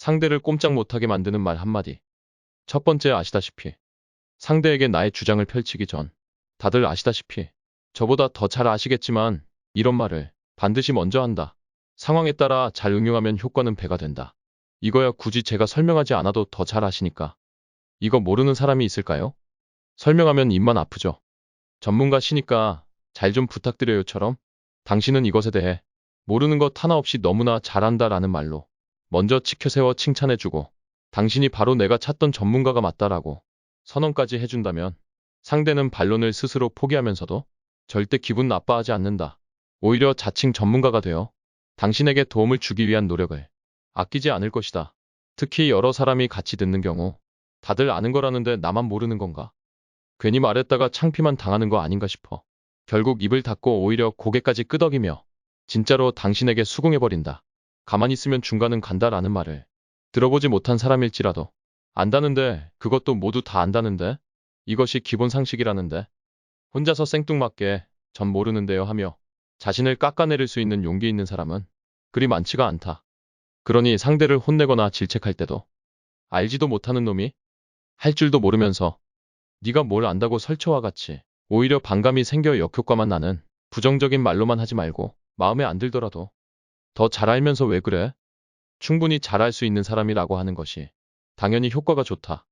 상대를 꼼짝 못하게 만드는 말 한마디. 첫 번째 아시다시피 상대에게 나의 주장을 펼치기 전 다들 아시다시피 저보다 더 잘 아시겠지만 이런 말을 반드시 먼저 한다. 상황에 따라 잘 응용하면 효과는 배가 된다. 이거야 굳이 제가 설명하지 않아도 더 잘 아시니까. 이거 모르는 사람이 있을까요? 설명하면 입만 아프죠. 전문가시니까 잘 좀 부탁드려요처럼 당신은 이것에 대해 모르는 것 하나 없이 너무나 잘한다라는 말로 먼저 치켜세워 칭찬해주고 당신이 바로 내가 찾던 전문가가 맞다라고 선언까지 해준다면 상대는 반론을 스스로 포기하면서도 절대 기분 나빠하지 않는다. 오히려 자칭 전문가가 되어 당신에게 도움을 주기 위한 노력을 아끼지 않을 것이다. 특히 여러 사람이 같이 듣는 경우 다들 아는 거라는데 나만 모르는 건가? 괜히 말했다가 창피만 당하는 거 아닌가 싶어. 결국 입을 닫고 오히려 고개까지 끄덕이며 진짜로 당신에게 수긍해버린다. 가만히 있으면 중간은 간다라는 말을 들어보지 못한 사람일지라도. 안다는데 그것도 모두 다 안다는데? 이것이 기본 상식이라는데? 혼자서 생뚱맞게 전 모르는데요 하며 자신을 깎아내릴 수 있는 용기 있는 사람은 그리 많지가 않다. 그러니 상대를 혼내거나 질책할 때도 알지도 못하는 놈이 할 줄도 모르면서 네가 뭘 안다고 설쳐와 같이 오히려 반감이 생겨 역효과만 나는 부정적인 말로만 하지 말고 마음에 안 들더라도 더 잘 알면서 왜 그래? 충분히 잘할 수 있는 사람이라고 하는 것이 당연히 효과가 좋다.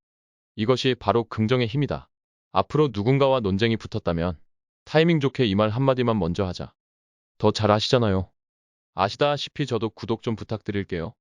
이것이 바로 긍정의 힘이다. 앞으로 누군가와 논쟁이 붙었다면 타이밍 좋게 이 말 한마디만 먼저 하자. 더 잘 아시잖아요. 아시다시피 저도 구독 좀 부탁드릴게요.